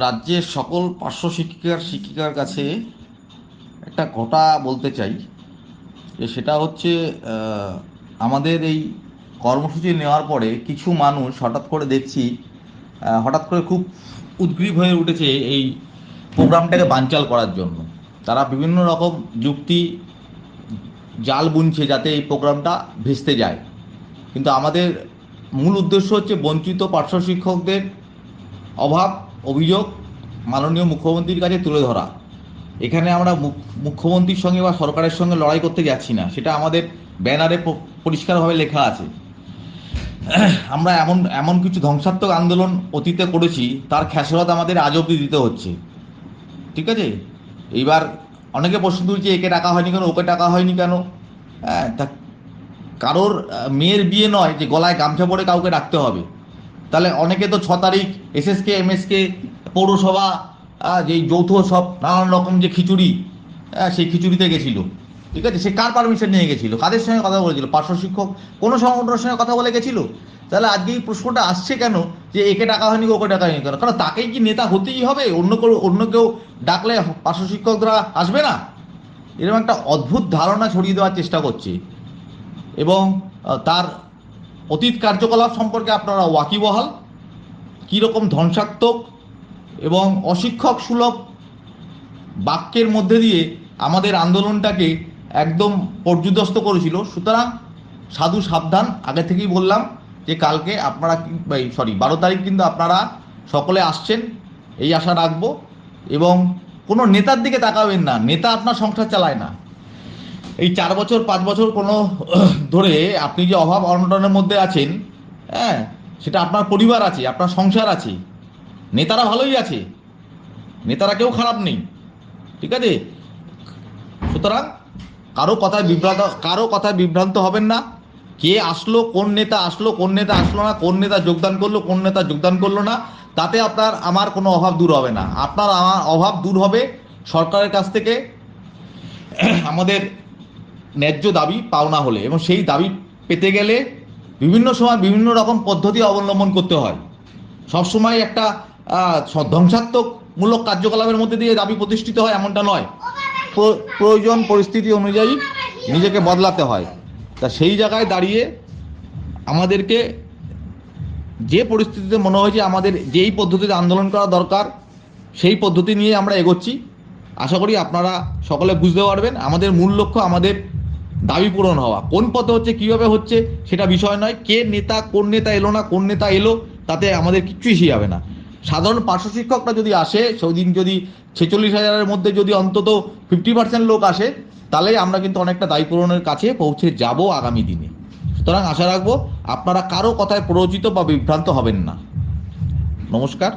রাজ্যের সকল পার্শ্ব শিক্ষিকার শিক্ষিকার কাছে একটা ঘটা বলতে চাই, যে সেটা হচ্ছে আমাদের এই কর্মসূচি নেওয়ার পরে কিছু মানুষ হঠাৎ করে দেখছি হঠাৎ করে খুব উদ্গ্রীব হয়ে উঠেছে এই প্রোগ্রামটাকে বানচাল করার জন্য। তারা বিভিন্ন রকম যুক্তি, জাল বুনছে যাতে এই প্রোগ্রামটা ভেস্তে যায়। কিন্তু আমাদের মূল উদ্দেশ্য হচ্ছে বঞ্চিত পার্শ্ব শিক্ষকদের অভাব অভিযোগ মাননীয় মুখ্যমন্ত্রীর কাছে তুলে ধরা। এখানে আমরা মুখ- মুখ্যমন্ত্রীর সঙ্গে বা সরকারের সঙ্গে লড়াই করতে যাচ্ছি না। সেটা আমাদের ব্যানারে পরিষ্কারভাবে লেখা আছে। আমরা এমন এমন কিছু ধ্বংসাত্মক আন্দোলন অতীতে করেছি, তার খেসারত আমাদের আজ অব্দি দিতে হচ্ছে। ঠিক আছে? এইবার অনেকে প্রশ্ন তুলছে, একে টাকা হয়নি কেন, ওকে টাকা হয়নি কেন? হ্যাঁ তা কারোর মেয়ের বিয়ে নয় যে গলায় গামছা পরে কাউকে রাখতে হবে। তাহলে অনেকে তো ছ তারিখ এস এসএসকে, এমএসকে, পৌরসভা যে যৌথ সব, নানান রকম যে খিচুড়ি সেই খিচুড়িতে গেছিল। ঠিক আছে? সে কার পারমিশন নিয়ে গেছিল? কাদের সঙ্গে কথা বলেছিল? পার্শ্ব শিক্ষক কোনো সংগঠনের সঙ্গে কথা বলে গেছিল? তাহলে আজকে এই প্রশ্নটা আসছে কেন? যে একে টাকা হয়নি, ওকে টাকা হয়নি কেন? কারণ তাকেই কি নেতা হতেই হবে? অন্য কেউ অন্য কেউ ডাকলে পার্শ্ব শিক্ষকরা আসবে না? এরকম একটা অদ্ভুত ধারণা ছড়িয়ে দেওয়ার চেষ্টা করছে। এবং তার অতীত কার্যকলাপ সম্পর্কে আপনারা ওয়াকিবহাল, কীরকম ধ্বংসাত্মক এবং অশিক্ষক সুলভ বাক্যের মধ্যে দিয়ে আমাদের আন্দোলনটাকে একদম পর্যুদস্ত করেছিল। সুতরাং সাধু সাবধান, আগে থেকেই বললাম যে কালকে আপনারা সরি বারো তারিখ কিন্তু আপনারা সকলে আসছেন, এই আশা রাখব এবং কোনো নেতার দিকে তাকাবেন না। নেতা আপনার সংসার চালায় না। এই চার বছর, পাঁচ বছর কোনো, ধরে আপনি যে অভাব অনটনের মধ্যে আছেন হ্যাঁ সেটা আপনার পরিবার আছে, আপনার সংসার আছে, নেতারা ভালোই আছে, নেতারা কেউ খারাপ নেই, ঠিক আছে? সুতরাং কারও কথায় বিভ্রান্ত, কারও কথায় বিভ্রান্ত হবেন না। কে আসলো, কোন নেতা আসলো, কোন নেতা আসলো না, কোন নেতা যোগদান করল, কোন নেতা যোগদান করল না, তাতে আপনার, আমার কোনো অভাব দূর হবে না। আপনার, আমার অভাব দূর হবে সরকারের কাছ থেকে। আমাদের ন্যায্য দাবি পাওনা হলে এবং সেই দাবি পেতে গেলে বিভিন্ন সময় বিভিন্ন রকম পদ্ধতি অবলম্বন করতে হয়। সবসময় একটা আহ, স- ধ্বংসাত্মকমূলক কার্যকলাপের মধ্যে দিয়ে দাবি প্রতিষ্ঠিত হয় এমনটা নয়। প্রয়োজন পরিস্থিতি অনুযায়ী নিজেকে বদলাতে হয়। তা সেই জায়গায় দাঁড়িয়ে আমাদেরকে যে পরিস্থিতিতে মনে হয়েছে আমাদের যেই পদ্ধতিতে আন্দোলন করা দরকার সেই পদ্ধতি নিয়ে আমরা এগোচ্ছি। আশা করি আপনারা সকলে বুঝতে পারবেন আমাদের মূল লক্ষ্য আমাদের দাবি পূরণ হওয়া। কোন পথে হচ্ছে, কীভাবে হচ্ছে, সেটা বিষয় নয়। কে নেতা, কোন নেতা এলো না, কোন নেতা এলো, তাতে আমাদের কিচ্ছুই এসে যাবে না। সাধারণ পার্শ্ব শিক্ষকরা যদি আসে, সেদিন যদি ছেচল্লিশ হাজারের মধ্যে যদি অন্তত ফিফটি পার্সেন্ট লোক আসে, তাহলে আমরা কিন্তু অনেকটা দায়ী পূরণের কাছে পৌঁছে যাব আগামী দিনে। সুতরাং আশা রাখব, আপনারা কারও কথায় প্ররোচিত বা বিভ্রান্ত হবেন না। নমস্কার।